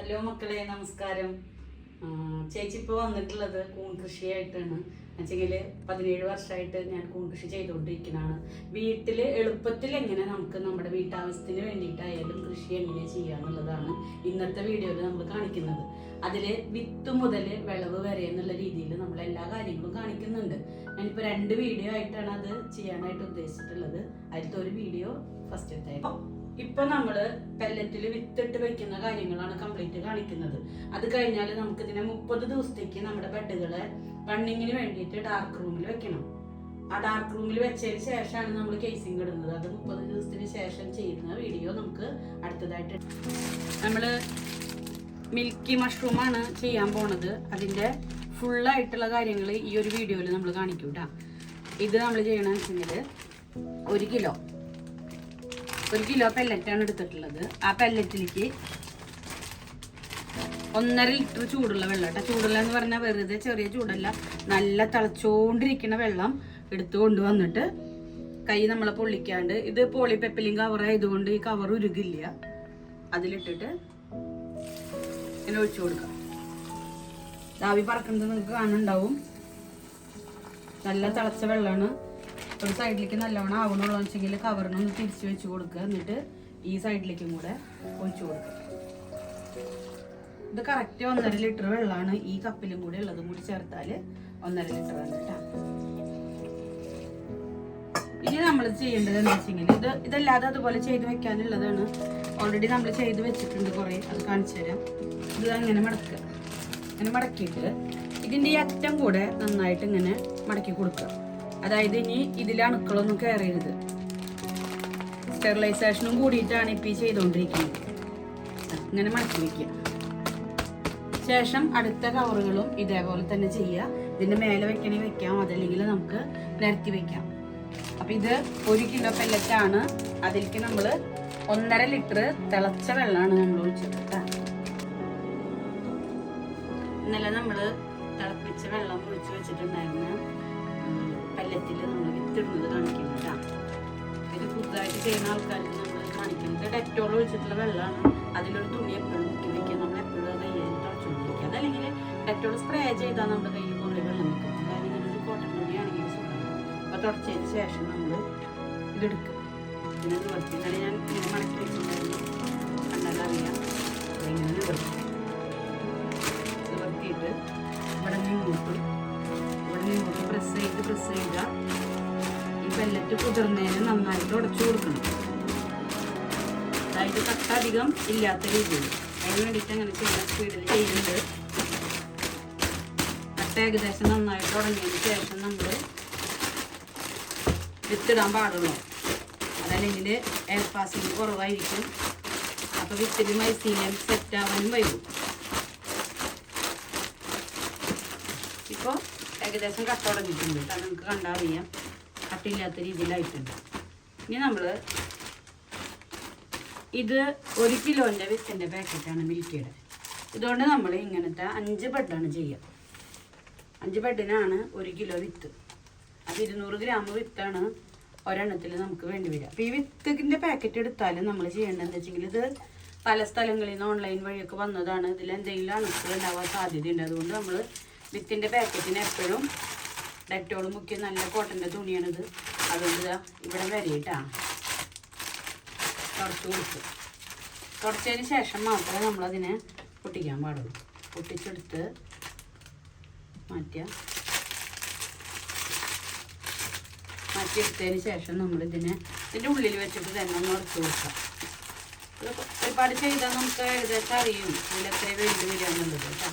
Hello മക്കളെ നമസ്കാരം. ചേച്ചി ഇപ്പോൾ വന്നിട്ടുള്ളത് കൂൺ കൃഷിയായിട്ടാണ് വെച്ചെങ്കിൽ പതിനേഴ് വർഷമായിട്ട് ഞാൻ കൂൺ കൃഷി ചെയ്തുകൊണ്ടിരിക്കുന്നതാണ് വീട്ടിൽ എളുപ്പത്തിൽ എങ്ങനെ നമുക്ക് നമ്മുടെ വീട്ടാവശ്യത്തിന് വേണ്ടിയിട്ടായാലും കൃഷി എങ്ങനെ ചെയ്യാന്നുള്ളതാണ് ഇന്നത്തെ വീഡിയോയിൽ നമ്മൾ കാണിക്കുന്നത്. അതിൽ വിത്ത് മുതൽ വിളവ് വരെ എന്നുള്ള രീതിയിൽ നമ്മൾ എല്ലാ കാര്യങ്ങളും കാണിക്കുന്നുണ്ട്. ഞാനിപ്പോൾ രണ്ട് വീഡിയോ ആയിട്ടാണ് അത് ചെയ്യാനായിട്ട് ഉദ്ദേശിച്ചിട്ടുള്ളത്. അതിലത്തെ ഒരു വീഡിയോ ഫസ്റ്റ് എടുത്തായിരുന്നു ഇപ്പൊ നമ്മൾ പെല്ലറ്റിൽ വിത്തിട്ട് വെക്കുന്ന കാര്യങ്ങളാണ് കംപ്ലീറ്റ് കാണിക്കുന്നത്. അത് കഴിഞ്ഞാൽ നമുക്ക് ഇതിനെ മുപ്പത് ദിവസത്തേക്ക് നമ്മുടെ ബെഡുകളെ റണ്ണിങ്ങിന് വേണ്ടിയിട്ട് ഡാർക്ക് റൂമിൽ വെക്കണം. ആ ഡാർക്ക് റൂമിൽ വെച്ചതിന് ശേഷമാണ് നമ്മൾ കേസിംഗ് ഇടുന്നത്. അത് മുപ്പത് ദിവസത്തിന് ശേഷം ചെയ്യുന്ന വീഡിയോ നമുക്ക് അടുത്തതായിട്ട് നമ്മൾ മിൽക്കി മഷ്റൂമാണ് ചെയ്യാൻ പോണത്. അതിന്റെ ഫുള്ളായിട്ടുള്ള കാര്യങ്ങൾ ഈ ഒരു വീഡിയോയിൽ നമ്മൾ കാണിക്കൂട്ടാ ഇത് നമ്മൾ ചെയ്യണമെന്ന് വെച്ചെങ്കിൽ ഒരു കിലോ ഒരു കിലോ പെല്ലറ്റാണ് എടുത്തിട്ടുള്ളത്. ആ പെല്ലറ്റിലേക്ക് ഒന്നര ലിറ്റർ ചൂടുള്ള വെള്ളം കേട്ടോ ചൂടുള്ള എന്ന് പറഞ്ഞാൽ വെറുതെ ചെറിയ ചൂടല്ല നല്ല തിളച്ചോണ്ടിരിക്കുന്ന വെള്ളം എടുത്തു കൊണ്ടുവന്നിട്ട് കൈ നമ്മളെ പൊള്ളിക്കാണ്ട്. ഇത് പോളിപെപ്പലിൻ കവർ ആയതുകൊണ്ട് ഈ കവർ ഉരുകില്ല. അതിലിട്ടിട്ട് ഇങ്ങനെ ഒഴിച്ചു കൊടുക്കാം. ദാവി പറക്കുന്നത് നിങ്ങൾക്ക് കാണുന്നുണ്ടാവും നല്ല തിളച്ച വെള്ളമാണ്. ഒരു സൈഡിലേക്ക് നല്ലവണ്ണം ആവണുള്ളൂ വെച്ചെങ്കിൽ കവറിനൊന്ന് തിരിച്ചു വെച്ച് കൊടുക്കുക. എന്നിട്ട് ഈ സൈഡിലേക്കും കൂടെ ഒഴിച്ചു കൊടുക്കുക. ഇത് കറക്റ്റ് ഒന്നര ലിറ്റർ വെള്ളമാണ് ഈ കപ്പിലും കൂടി ഉള്ളതും കൂടി ചേർത്താൽ ഒന്നര ലിറ്റർ വന്നിട്ടാ ഇനി നമ്മൾ ചെയ്യേണ്ടത് എന്താ വെച്ചെങ്കിൽ ഇത് ഇതല്ലാതെ അതുപോലെ ചെയ്ത് വെക്കാനുള്ളതാണ്. ഓൾറെഡി നമ്മൾ ചെയ്ത് വെച്ചിട്ടുണ്ട് കുറേ. അത് കാണിച്ചു തരാം. ഇത് അങ്ങനെ മടക്കുക. അങ്ങനെ മടക്കിയിട്ട് ഇതിന്റെ ഈ അറ്റം കൂടെ നന്നായിട്ട് ഇങ്ങനെ മടക്കി കൊടുക്കുക. അതായത് ഇനി ഇതിൽ അണുക്കളൊന്നും കയറരുത്. സ്റ്റെറിലൈസേഷനും കൂടിയിട്ടാണ് ഇപ്പം ഈ ചെയ്തുകൊണ്ടിരിക്കുന്നത് അങ്ങനെ മടക്കി വയ്ക്കുക ശേഷം അടുത്ത കവറുകളും ഇതേപോലെ തന്നെ ചെയ്യുക ഇതിന്റെ മേലെ വെക്കണേ വെക്കാം. അതല്ലെങ്കിൽ നമുക്ക് നിരത്തി വെക്കാം. അപ്പം ഇത് ഒരു കിലോ പെല്ലറ്റാണ് അതിലേക്ക് നമ്മൾ ഒന്നര ലിറ്റർ തിളച്ച വെള്ളമാണ് നമ്മൾ ഒഴിച്ചത് ഇന്നലെ നമ്മൾ തിളപ്പിച്ച വെള്ളം ഒഴിച്ചു വെച്ചിട്ടുണ്ടായിരുന്ന. പെല്ലറ്റിൽ നമ്മൾ വിത്തിടുന്നത് കേട്ടോ ഇത് പുതുതായിട്ട് ചെയ്യുന്ന ആൾക്കാർക്ക് നമ്മൾ കാണിക്കുന്നത് ഡെറ്റോൾ ഒഴിച്ചിട്ടുള്ള വെള്ളമാണ്. അതിലൊരു തുണി എപ്പോഴും മുക്കി വെക്കുക. നമ്മൾ എപ്പോഴും കയ്യിൽ തുടച്ചുകൊണ്ടിരിക്കുക അതല്ലെങ്കിൽ ഡെറ്റോൾ സ്പ്രേ ചെയ്താൽ നമ്മുടെ കയ്യിൽ കുറേ വെള്ളം നിൽക്കും. അതായത് ഇങ്ങനെ കോട്ടൺ തുണിയാണെങ്കിൽ സുഖമാണ്. അപ്പോൾ തുടച്ചതിന് ശേഷം നമ്മൾ ഇതെടുക്കും. പിന്നെ നിവർത്തി ഞാൻ മടക്കി വെച്ചിട്ടുണ്ടായിരുന്നു. കണ്ടാൽ പെല്ലറ്റ് കുതിർന്നതിന് നന്നായിട്ട് ഉടച്ചു കൊടുക്കണം. അതായത് കട്ട അധികം ഇല്ലാത്ത രീതിയിൽ. അതിന് വേണ്ടിയിട്ട് അങ്ങനെ ചെയ്യുന്ന സ്പീഡിൽ ചെയ്യുന്നുണ്ട്. കട്ട ഏകദേശം നന്നായിട്ട് ഉടങ്ങിയതിന് ശേഷം നമ്മൾ വിത്തിടാൻ പാടുള്ളൂ. അതല്ലെങ്കിൽ എയർ പാസിങ് കുറവായിരിക്കും. അപ്പോൾ വിത്തിൽ മൈസീനിയം സെറ്റ് ആവാനും വൈകും ഇപ്പോൾ ഏകദേശം കട്ട ഉടങ്ങിയിട്ടുണ്ട് കേട്ടോ നമുക്ക് കണ്ടാൽ അറിയാം. കട്ടില്ലാത്ത രീതിയിലായിട്ടുണ്ട്. ഇനി നമ്മൾ ഇത് ഒരു കിലോന്റെ വിത്തിന്റെ പാക്കറ്റാണ് മിൽക്കിയുടെ. ഇതുകൊണ്ട് നമ്മൾ ഇങ്ങനത്തെ അഞ്ച് ബെഡാണ് ചെയ്യുക അഞ്ച് ബെഡിനാണ് ഒരു കിലോ വിത്ത്. അത് ഇരുന്നൂറ് ഗ്രാം വിത്താണ് ഒരെണ്ണത്തിൽ നമുക്ക് വേണ്ടി വരിക. അപ്പോൾ ഈ വിത്തിന്റെ പാക്കറ്റ് എടുത്താലും നമ്മൾ ചെയ്യേണ്ടതെന്ന് വെച്ചെങ്കിൽ ഇത് പല സ്ഥലങ്ങളിൽ നിന്ന് ഓൺലൈൻ വഴിയൊക്കെ വന്നതാണ്. ഇതിൽ എന്തെങ്കിലും അണുക്കൾ ഉണ്ടാവാൻ സാധ്യതയുണ്ട്. അതുകൊണ്ട് നമ്മൾ വിത്തിന്റെ പാക്കറ്റിന് എപ്പോഴും ഡെറ്റോൾ മുക്കിയ നല്ല കോട്ടന്റെ തുണിയാണിത്. അതുകൊണ്ട് ഇവിടെ വരയിട്ടാണ് തുടച്ച് കൊടുക്കും തുടച്ചതിന് ശേഷം മാത്രമേ നമ്മളതിനെ പൊട്ടിക്കാൻ പാടുള്ളൂ. പൊട്ടിച്ചെടുത്ത് മാറ്റിയ. മാറ്റിയെടുത്തതിന് ശേഷം നമ്മളിതിനെ ഇതിന്റെ ഉള്ളിൽ വെച്ചിട്ട് തന്നെ ഒന്ന് ഉറച്ചു കൊടുക്കാം. ഒരുപാട് ചെയ്താൽ നമുക്ക് ഏകദേശം അറിയും ഇതിൽ എത്ര വേണ്ടി വരിക എന്നുള്ളത് കേട്ടോ.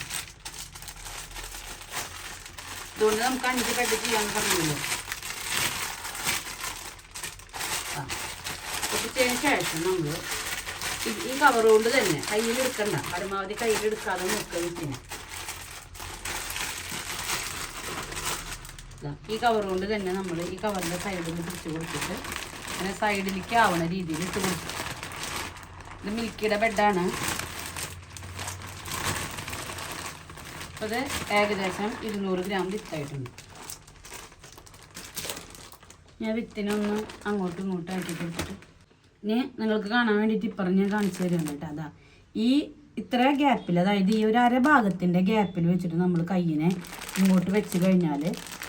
ഇതുകൊണ്ട് നമുക്ക് അഞ്ച് ബെഡ് ചെയ്യാൻ പറഞ്ഞല്ലോ? ആ. പൊട്ടിച്ചതിന് ശേഷം നമ്മൾ ഈ കവർ തന്നെ കയ്യിൽ എടുക്കണ്ട. പരമാവധി കയ്യിൽ എടുക്കാതെ നോക്കുക ഈ കവർ തന്നെ നമ്മൾ ഈ കവറിന്റെ സൈഡിൽ പിടിച്ച് കൊടുത്തിട്ട് അങ്ങനെ സൈഡിലേക്ക് ആവണ രീതിയിൽ ഇട്ട് കൊടുക്കും ഇത് മിൽക്കിയുടെ ബെഡാണ് അപ്പോൾ ഏകദേശം ഇരുന്നൂറ് ഗ്രാം വിത്തായിട്ടുണ്ട്. ഞാൻ വിത്തിനൊന്ന് അങ്ങോട്ടും ഇങ്ങോട്ടും ആക്കി കൊടുത്തിട്ട്. ഇനി നിങ്ങൾക്ക് കാണാൻ വേണ്ടിയിട്ട് ഇപ്പറം ഞാൻ കാണിച്ചു തരുന്നു കേട്ടോ. അതാ ഈ ഇത്ര ഗ്യാപ്പിൽ അതായത് ഈ ഒരു അര ഭാഗത്തിന്റെ ഗ്യാപ്പിൽ വെച്ചിട്ട് നമ്മൾ കയ്യിനെ ഇങ്ങോട്ട് വെച്ച് കഴിഞ്ഞാൽ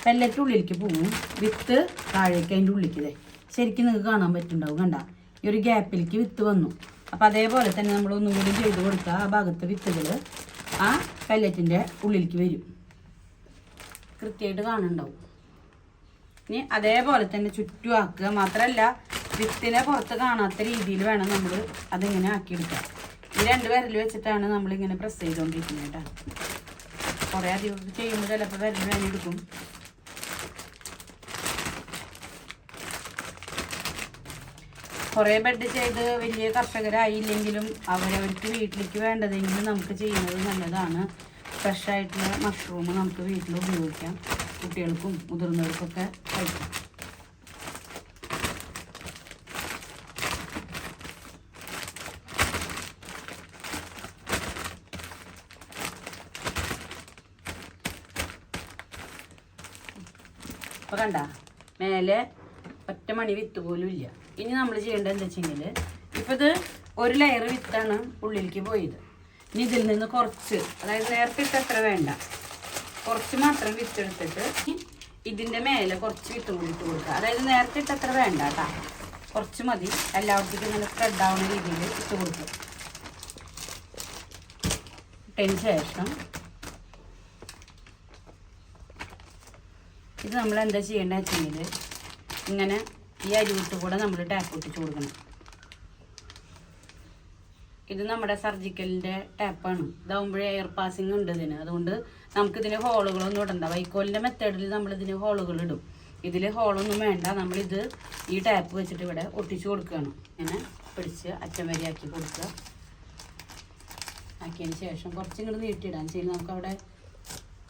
പെല്ലറ്റ് ഉള്ളിലേക്ക് പോകും വിത്ത് താഴേക്ക് അതിന്റെ ഉള്ളിലേക്ക് ശരിക്കും നിങ്ങൾക്ക് കാണാൻ പറ്റുന്നുണ്ടാവും കണ്ട? ഈ ഒരു ഗ്യാപ്പിലേക്ക് വിത്ത് വന്നു. അപ്പോൾ അതേപോലെ തന്നെ നമ്മൾ ഒന്നുകൂടി ചെയ്ത് കൊടുക്കുക ആ ഭാഗത്തെ വിത്തുകൾ ആ പെല്ലറ്റിന്റെ ഉള്ളിലേക്ക് വരും. കൃത്യമായിട്ട് കാണുന്നുണ്ടാവും. ഇനി അതേപോലെ തന്നെ ചുറ്റും ആക്കുക. മാത്രമല്ല വിത്തിനെ പുറത്ത് കാണാത്ത രീതിയിൽ വേണം നമ്മൾ അതിങ്ങനെ ആക്കിയെടുക്കാം ഈ രണ്ട് വിരൽ വെച്ചിട്ടാണ് നമ്മളിങ്ങനെ പ്രസ് ചെയ്തുകൊണ്ടിരിക്കുന്നത് കേട്ടോ. കുറേ അധികം ചെയ്യുമ്പോൾ ചിലപ്പോൾ വിരൽ വേനെടുക്കും കുറേ ബെഡ് ചെയ്ത് വലിയ കർഷകരായില്ലെങ്കിലും അവരവർക്ക് വീട്ടിലേക്ക് വേണ്ടതെങ്കിലും നമുക്ക് ചെയ്യുന്നത് നല്ലതാണ്. ഫ്രഷ് ആയിട്ടുള്ള മഷ്റൂം നമുക്ക് വീട്ടിൽ ഉപയോഗിക്കാം. കുട്ടികൾക്കും മുതിർന്നവർക്കൊക്കെ കഴിക്കാം. ഇപ്പൊ കണ്ട? മേലെ ഒറ്റ മണി വിത്ത് പോലും ഇല്ല. ഇനി നമ്മൾ ചെയ്യേണ്ടത് എന്താ വെച്ചെങ്കിൽ ഇപ്പൊ ഇത് ഒരു ലെയർ വിത്താണ് ഉള്ളിലേക്ക് പോയത്. ഇനി ഇതിൽ നിന്ന് കുറച്ച് അതായത് നേരത്തെ ഇട്ട് അത്ര വേണ്ട. കുറച്ച് മാത്രം വിത്ത് എടുത്തിട്ട് ഇതിന്റെ മേലെ കുറച്ച് വിത്ത് കൂടി ഇട്ട് കൊടുക്കുക. അതായത് നേരത്തെ ഇട്ട് അത്ര വേണ്ട കേട്ടാ. കുറച്ച് മതി. എല്ലാവർക്കും ഇങ്ങനെ സ്പ്രെഡ് ആവുന്ന രീതിയിൽ ഇട്ട് കൊടുക്കുക. ഇട്ടതിന് ശേഷം ഇത് നമ്മൾ എന്താ ചെയ്യേണ്ടത് വെച്ചെങ്കിൽ ഇങ്ങനെ ഈ അരിവിട്ട് കൂടെ നമ്മൾ ടാപ്പ് ഒട്ടിച്ച് കൊടുക്കണം. ഇത് നമ്മുടെ സർജിക്കലിന്റെ ടാപ്പാണ് ഇതാവുമ്പോഴേ എയർ പാസിങ് ഉണ്ട് ഇതിന്. അതുകൊണ്ട് നമുക്കിതിന് ഹോളുകളൊന്നും ഇടണ്ട. വൈക്കോലിന്റെ മെത്തേഡിൽ നമ്മളിതിന് ഹോളുകൾ ഇടും. ഇതിൽ ഹോളൊന്നും വേണ്ട. നമ്മളിത് ഈ ടാപ്പ് വെച്ചിട്ട് ഇവിടെ ഒട്ടിച്ചു കൊടുക്കുകയാണ്. ഇങ്ങനെ പിടിച്ച് അറ്റം വരെ ആക്കി കൊടുക്കുക. ആക്കിയതിന് ശേഷം കുറച്ചും കൂടി നീട്ടിയിടാൻ ചെയ്യും നമുക്കവിടെ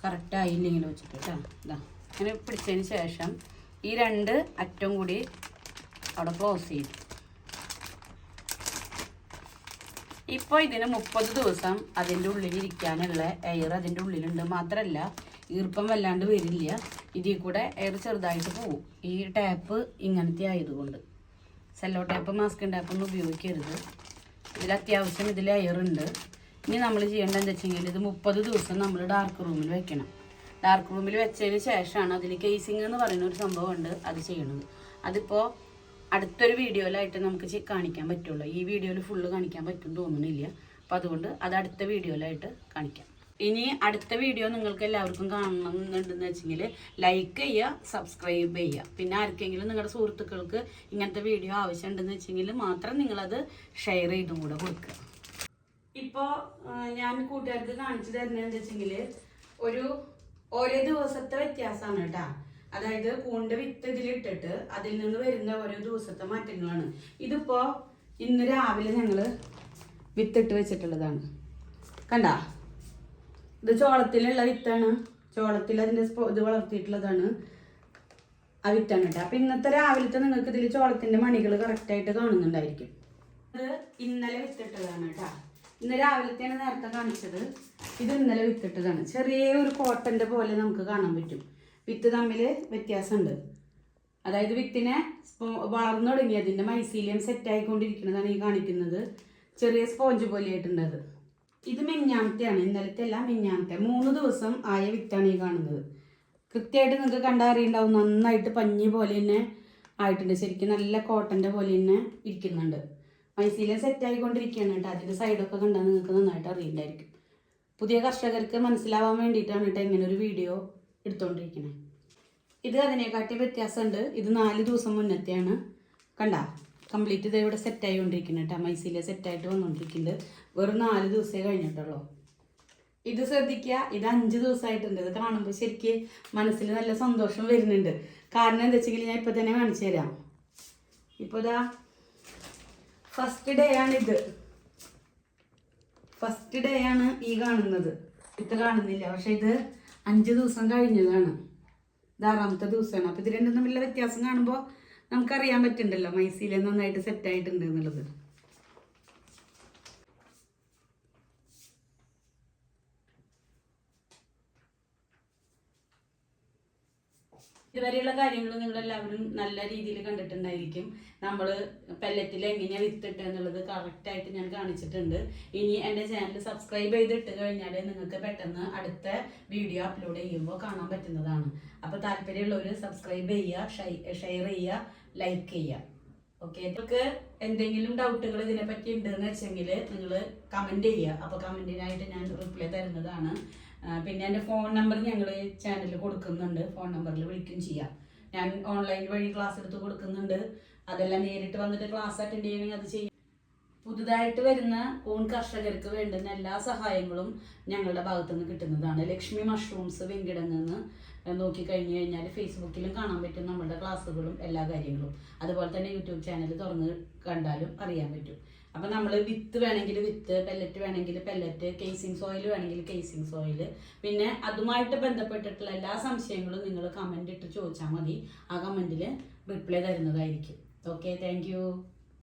കറക്റ്റ് ആയില്ലെങ്കിൽ വെച്ചിട്ട് കേട്ടോ ഇതാ ഇങ്ങനെ പിടിച്ചതിന് ശേഷം ഈ രണ്ട് അറ്റം കൂടി അവിടെ ക്ലോസ് ചെയ്യും. ഇപ്പോൾ ഇതിന് മുപ്പത് ദിവസം അതിന്റെ ഉള്ളിൽ ഇരിക്കാനുള്ള എയർ അതിന്റെ ഉള്ളിലുണ്ട്. മാത്രമല്ല ഈർപ്പം വല്ലാണ്ട് വരില്ല. ഇതിൽ കൂടെ എയർ ചെറുതായിട്ട് പോവും. ഈ ടാപ്പ് ഇങ്ങനത്തെ ആയതുകൊണ്ട്. സെല്ലോ ടാപ്പ് മാസ്ക് ടാപ്പ് ഒന്നും ഉപയോഗിക്കരുത്. ഇതിൽ അത്യാവശ്യം ഇതിൽ എയർ ഉണ്ട്. ഇനി നമ്മൾ ചെയ്യേണ്ടത് എന്താ വെച്ചെങ്കിൽ ഇത് മുപ്പത് ദിവസം നമ്മൾ ഡാർക്ക് റൂമിൽ വെക്കണം. ഡാർക്ക് റൂമിൽ വെച്ചതിന് ശേഷമാണ് അതിൽ കേസിങ് എന്ന് പറയുന്ന ഒരു സംഭവമുണ്ട് അത് ചെയ്യണത്. അതിപ്പോൾ അടുത്തൊരു വീഡിയോയിലായിട്ട് നമുക്ക് കാണിക്കാൻ പറ്റുള്ളൂ. ഈ വീഡിയോയിൽ ഫുള്ള് കാണിക്കാൻ പറ്റും തോന്നുന്നില്ല. അപ്പം അതുകൊണ്ട് അത് അടുത്ത വീഡിയോയിലായിട്ട് കാണിക്കാം. ഇനി അടുത്ത വീഡിയോ നിങ്ങൾക്ക് എല്ലാവർക്കും കാണണമെന്നുണ്ടെന്ന് വെച്ചെങ്കിൽ ലൈക്ക് ചെയ്യുക സബ്സ്ക്രൈബ് ചെയ്യുക. പിന്നെ ആർക്കെങ്കിലും നിങ്ങളുടെ സുഹൃത്തുക്കൾക്ക് ഇങ്ങനത്തെ വീഡിയോ ആവശ്യമുണ്ടെന്ന് വെച്ചെങ്കിൽ മാത്രം നിങ്ങളത് ഷെയർ ചെയ്തും കൂടെ കൊടുക്കുക. ഇപ്പോൾ ഞാൻ കൂട്ടുകാർക്ക് കാണിച്ചു തരുന്നതെന്ന് വെച്ചെങ്കിൽ ഒരു ഓരോ ദിവസത്തെ വ്യത്യാസമാണ് കേട്ടാ. അതായത് പൂണ്ട വിത്ത് ഇതിലിട്ടിട്ട് അതിൽ നിന്ന് വരുന്ന ഓരോ ദിവസത്തെ മാറ്റങ്ങളാണ്. ഇതിപ്പോ ഇന്ന് രാവിലെ ഞങ്ങൾ വിത്തിട്ട് വെച്ചിട്ടുള്ളതാണ്. കണ്ട? ഇത് ചോളത്തിലുള്ള വിത്താണ് ചോളത്തിൽ അതിന്റെ ഇത് വളർത്തിയിട്ടുള്ളതാണ്. ആ വിത്താണ് കേട്ടോ. അപ്പൊ ഇന്നത്തെ രാവിലത്തെ നിങ്ങൾക്ക് ഇതിൽ ചോളത്തിന്റെ മണികൾ കറക്റ്റ് ആയിട്ട് കാണുന്നുണ്ടായിരിക്കും. അത് ഇന്നലെ വിത്തിട്ടതാണ് കേട്ടോ. ഇന്ന് രാവിലത്തെയാണ് നേരത്തെ കാണിച്ചത്. ഇത് ഇന്നലെ വിത്തിട്ടതാണ്. ചെറിയ ഒരു കോട്ടന്റെ പോലെ നമുക്ക് കാണാൻ പറ്റും. വിത്ത് തമ്മിൽ വ്യത്യാസമുണ്ട്. അതായത് വിത്തിനെ വളർന്നു വളർന്നു തുടങ്ങിയതിന്റെ മൈസീലിയം സെറ്റ് ആയിക്കൊണ്ടിരിക്കുന്നതാണ് ഈ കാണിക്കുന്നത്. ചെറിയ സ്പോഞ്ച് പോലെ ആയിട്ടുണ്ടത് ഇത് മിഞ്ഞാമത്തെയാണ് ഇന്നലത്തെ അല്ല മിഞ്ഞാമത്തെ മൂന്ന് ദിവസം ആയ വിത്താണ് ഈ കാണുന്നത്. കൃത്യമായിട്ട് നിങ്ങൾക്ക് കണ്ടാൽ കണ്ടറിയുണ്ടാവും. നന്നായിട്ട് പഞ്ഞി പോലെ തന്നെ ആയിട്ടുണ്ട്. ശരിക്കും നല്ല കോട്ടന്റെ പോലെ തന്നെ ഇരിക്കുന്നുണ്ട്. മൈസീലിയം സെറ്റ് ആയിക്കൊണ്ടിരിക്കുകയാണ് കേട്ടോ. അതിന്റെ സൈഡൊക്കെ കണ്ടാൽ നിങ്ങൾക്ക് നന്നായിട്ട് അറിയണ്ടായിരിക്കും പുതിയ കർഷകർക്ക് മനസ്സിലാവാൻ വേണ്ടിയിട്ടാണ് കേട്ടോ ഇങ്ങനെ ഒരു വീഡിയോ എടുത്തുകൊണ്ടിരിക്കുന്നത് ഇത് അതിനെക്കാട്ടി വ്യത്യാസമുണ്ട്. ഇത് നാല് ദിവസം മുന്നത്തെയാണ്. കണ്ട? കംപ്ലീറ്റ് ഇത് ഇവിടെ സെറ്റ് ആയിക്കൊണ്ടിരിക്കുന്നത് കേട്ടോ. മൈസീലിയ സെറ്റായിട്ട് വന്നുകൊണ്ടിരിക്കുന്നുണ്ട് വെറും നാല് ദിവസമേ കഴിഞ്ഞിട്ടുള്ളൂ. ഇത് ശ്രദ്ധിക്കുക ഇത് അഞ്ച് ദിവസമായിട്ടുണ്ട് ഇത് കാണുമ്പോൾ ശരിക്ക് മനസ്സിൽ നല്ല സന്തോഷം വരുന്നുണ്ട്. കാരണം എന്താ വെച്ചെങ്കിൽ ഞാൻ ഇപ്പോൾ തന്നെ കാണിച്ചു തരാം. ഇപ്പോൾ ഇതാ ഫസ്റ്റ് ഡേ ആണ് ഇത്. ഫസ്റ്റ് ഡേ ആണ് ഈ കാണുന്നത്. ഇത് കാണുന്നില്ല. പക്ഷെ ഇത് അഞ്ച് ദിവസം കഴിഞ്ഞതാണ്. ഇത് ആറാമത്തെ ദിവസമാണ്. അപ്പൊ ഇത് രണ്ടും തമ്മിലുള്ള വ്യത്യാസം കാണുമ്പോൾ നമുക്കറിയാൻ പറ്റുന്നുണ്ടല്ലോ. മൈസീലെ നന്നായിട്ട് സെറ്റ് ആയിട്ടുണ്ട് എന്നുള്ളത്. ഇതുവരെയുള്ള കാര്യങ്ങൾ നിങ്ങൾ എല്ലാവരും നല്ല രീതിയിൽ കണ്ടിട്ടുണ്ടായിരിക്കും. നമ്മൾ പെല്ലറ്റിൽ എങ്ങനെയാണ് വിത്തിട്ട് എന്നുള്ളത് കറക്റ്റായിട്ട് ഞാൻ കാണിച്ചിട്ടുണ്ട്. ഇനി എന്റെ ചാനൽ സബ്സ്ക്രൈബ് ചെയ്തിട്ട് കഴിഞ്ഞാൽ നിങ്ങൾക്ക് പെട്ടെന്ന് അടുത്ത വീഡിയോ അപ്ലോഡ് ചെയ്യുമ്പോൾ കാണാൻ പറ്റുന്നതാണ്. അപ്പോൾ താല്പര്യമുള്ളവർ സബ്സ്ക്രൈബ് ചെയ്യുക ഷെയർ ചെയ്യുക ലൈക്ക് ചെയ്യുക. ഓക്കെ നിങ്ങൾക്ക് എന്തെങ്കിലും ഡൗട്ടുകൾ ഇതിനെപ്പറ്റി ഉണ്ടെന്ന് വെച്ചെങ്കിൽ നിങ്ങൾ കമന്റ് ചെയ്യുക. അപ്പോൾ കമന്റിനായിട്ട് ഞാൻ റിപ്ലൈ തരുന്നതാണ്. പിന്നെ എന്റെ ഫോൺ നമ്പർ ഞങ്ങൾ ചാനലിൽ കൊടുക്കുന്നുണ്ട്. ഫോൺ നമ്പറിൽ വിളിക്കുകയും ചെയ്യാം. ഞാൻ ഓൺലൈൻ വഴി ക്ലാസ് എടുത്ത് കൊടുക്കുന്നുണ്ട്. അതെല്ലാം നേരിട്ട് വന്നിട്ട് ക്ലാസ് അറ്റൻഡ് ചെയ്യണമെങ്കിൽ അത് ചെയ്യും. പുതുതായിട്ട് വരുന്ന ഊൺ കർഷകർക്ക് വേണ്ടുന്ന എല്ലാ സഹായങ്ങളും ഞങ്ങളുടെ ഭാഗത്തു നിന്ന് കിട്ടുന്നതാണ്. ലക്ഷ്മി മഷ്റൂംസ് വെങ്കിടങ്ങെന്ന് നോക്കിക്കഴിഞ്ഞു കഴിഞ്ഞാൽ ഫേസ്ബുക്കിലും കാണാൻ പറ്റും നമ്മളുടെ ക്ലാസ്സുകളും എല്ലാ കാര്യങ്ങളും. അതുപോലെ തന്നെ യൂട്യൂബ് ചാനൽ തുറന്ന് കണ്ടാലും അറിയാൻ പറ്റും. അപ്പം നമ്മൾ വിത്ത് വേണമെങ്കിൽ വിത്ത് പെല്ലറ്റ് വേണമെങ്കിൽ പെല്ലറ്റ് കേസിംഗ് സോയിൽ വേണമെങ്കിൽ കേസിംഗ് സോയിൽ പിന്നെ അതുമായിട്ട് ബന്ധപ്പെട്ടിട്ടുള്ള എല്ലാ സംശയങ്ങളും നിങ്ങൾ കമന്റ് ഇട്ട് ചോദിച്ചാൽ മതി. ആ കമന്റിൽ റിപ്ലൈ തരുന്നതായിരിക്കും. Okay thank